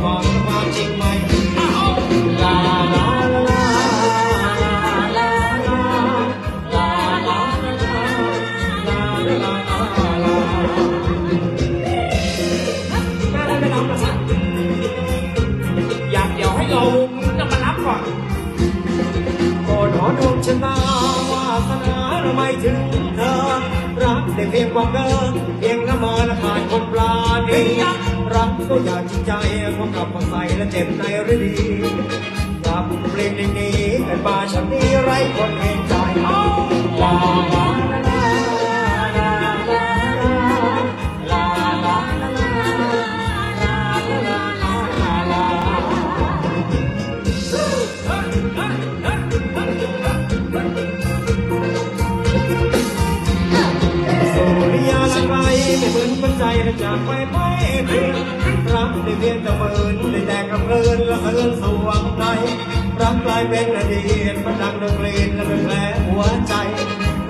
hoàng hoa chính mai ได้เพียงความเดินเพียงละเมอละขาดคนปลาดีรักก็อยากจริงใจคงกลับมาใส่และเจ็บในฤดีอยากเปลงนี้เป็นบาฉันนี้ไร้คนเห็นใจ ใจและจากไปไม่เพียงรักได้เพียงแต่หมื่นได้แต่กำเรินละเฮินสวงในรักกลายเป็นอดีตมันดังดนตรียนและเป็นแผลหัวใจ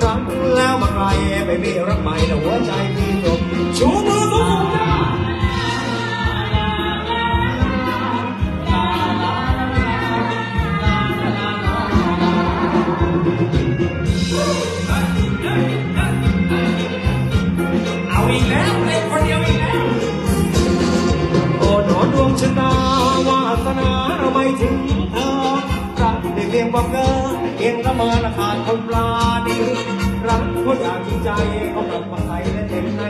รักแล้วมาไกลไม่มีรักใหม่แต่หัวใจพี่จบชูมือสูงจ้าเอาอีกแล้ว บอกเกอเองละเมอละขาดคนปลาดีรักคนอยากจริงใจเขากลับมาใส่และเต็มใน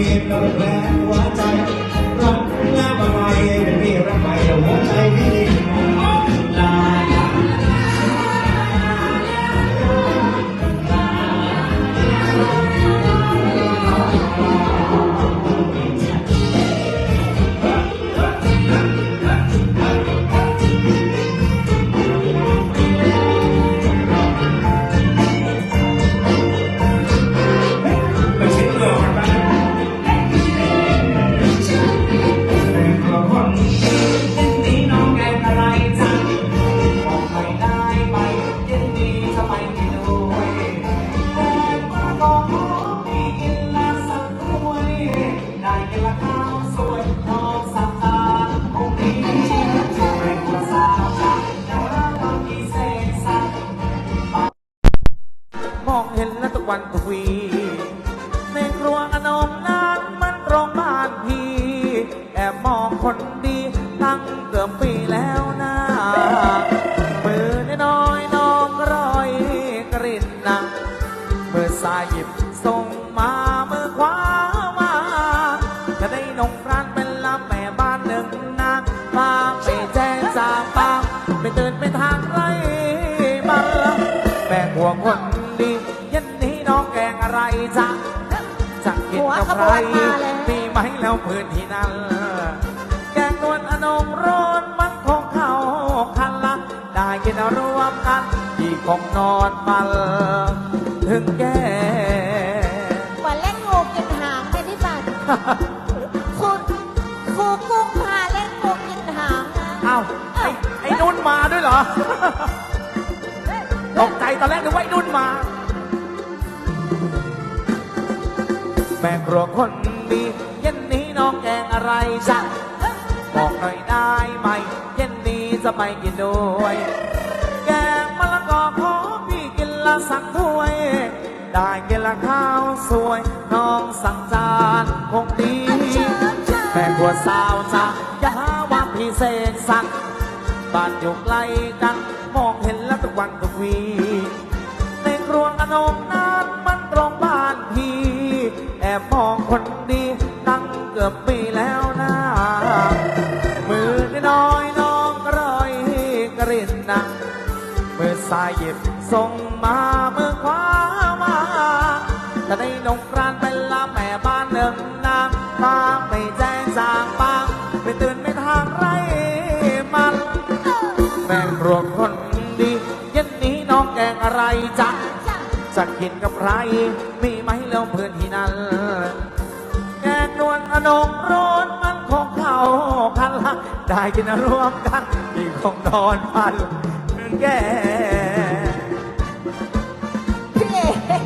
รีบกระแวกหัวใจ กินกับใครหัวขบวนมาแล้วมีไหมแล้วพื้นที่นั้น แกงนวลอนงร้อนมันคงเข้าคันละได้กินรวมกันที่คงนอนปัลถึงแก่ว่าเล่นงูกินหางเป็นที่บัตรคุณครูกุ้งพาเล่นงูกินหางนะเอ้าไอ้ไอ้นุ่นมาด้วยเหรอตกใจตอนแรกนึกว่าไอ้นุ่นมา แม่ครัวคนดีเย็นนี้น้องแกงอะไรจ๊ะบอกหน่อยได้ไหม เย็นนี้จะไปกินด้วย แกงมะละกอขอพี่กินละสักถ้วย ได้กินละข้าวสวย น้องสั่งจานคงดี แม่ครัวสาวจ้ะอย่าหาว่าพี่เสกสั่งบ้านอยู่ไกลกัน มองเห็นแล้วทุกวันทุกวี ในครัวอนงนานมันตรงบ้านพี่ แอบมองคนดีตั้งเกือบปีแล้วนะมือน้อยน้องกรอยกริ่นนะมือสายหยิบส่งมาเมื่อคว้ามาแต่ในนงกรานเป็นลาแม่บ้านหนึ่งนางตาไม่แจ้งสางปางไม่ตื่นไม่ทางไรมันแม่ครัวคนดีเย็นนี้น้องแกงอะไรจ๊ะจะกินกับ ใคร มีไหมแล้วเพื่อนที่นั่นแกงนวลอนงร้อนมันของเขาคันละได้กินรวมกันที่คงนอนพันแกพี่เอก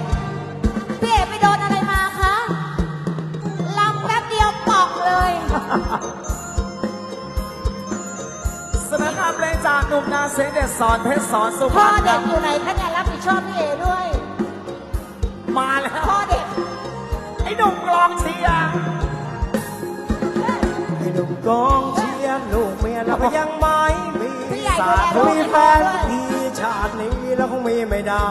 พี่เอกไปโดนอะไรมาคะลำแป๊บเดียวปอกเลยสนานเพลงจากหนุ่มนาเสียงเด็ดสอนเพชรสอนสุพพ่อรรณคเด็รักบอยู่ไหนคะเนี่ยรับผิดชอบพี่เอด้วย มาแล้วพ่อเด็ก ไอ้หนุ่มกลองเชียร์ไอ้หนุ่มกองเชียร์ลูกเมียแล้วก็ยังไม่มีพี่ใหญ่สาดูธุแลลูกมีให้แฟพ่อนด้วยทีชาตินี้แล้วคงมีไม่ได้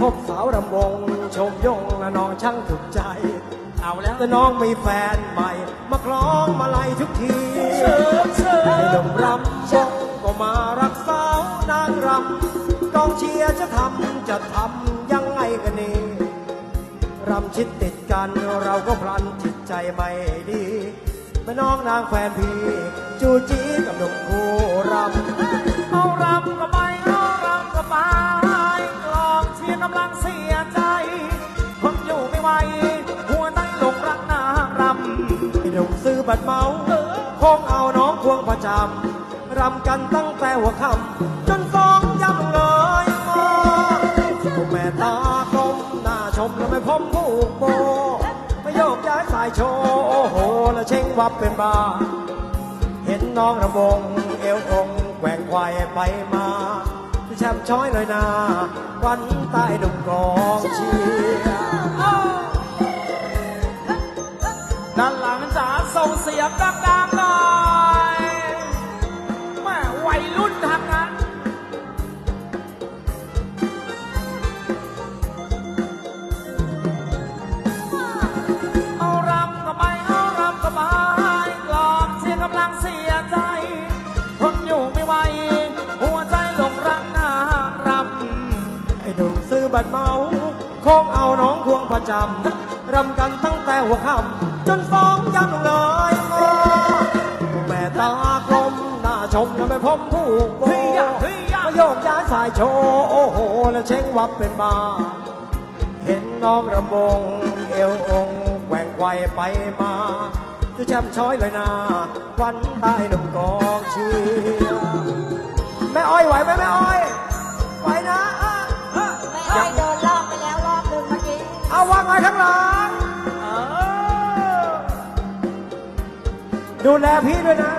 พบสาวรำวงชมยงและน้องช่างถูกใจ เอาแล้วแต่น้องมีแฟนใหม่ มาคล้องมาลัยทุกทีเชิญเชิญไอ้หนุ่มรำวงก็มารักสาวนางรำกองเชียร์จะทำจะทำ ชิดติดกันเราก็พลันจิตใจไม่ดีแม่น้องนางแฟนพี่จูจีกับหนุ่มคู่รำเอารำก็ไปเอารำก็ไปกลองเชียร์กำลังเสียใจคนอยู่ไม่ไหวหัวใจหลงรักนางรำหนุ่มซื้อบัตรเมาคงเอาน้องควงประจำรำกันตั้งแต่หัวค่ำจนสองยำเลยมาผู้แม่ตา มหน้าชมแล้วไม่พมผูกโบไม่โยกย้ายสายโชว์โอ้โหแล้วเช่งวับเป็นบาเห็นน้องระบงเอวองแกว่งควายไปมาแชมช้อยหน่อยนา วันใต้ดุมกองเชียร์ด้านหลังจ๋าส่งเสียงดังๆหน่อย บัตรเมาคงเอาน้องควงประจำรำกันตั้งแต่หัวค่ำจนฟ้องยังเลยมาแม่ตากลมหน้าชมแล้วไม่พมผู้โบเฮ้ยยะเฮ้ยยะมาโยกย้ายสายโชว์โอ้โห แล้วเช้งวับเป็นบาเห็นน้องระบงเอวองแกว่งไกวไปมาจะแชมป์ช้อยเลยนะวันใต้หนุ่มกองเชียร์แม่อ้อยไหวไหมแม่อ้อย ข้างหลังเออดูแลพี่ด้วยนะ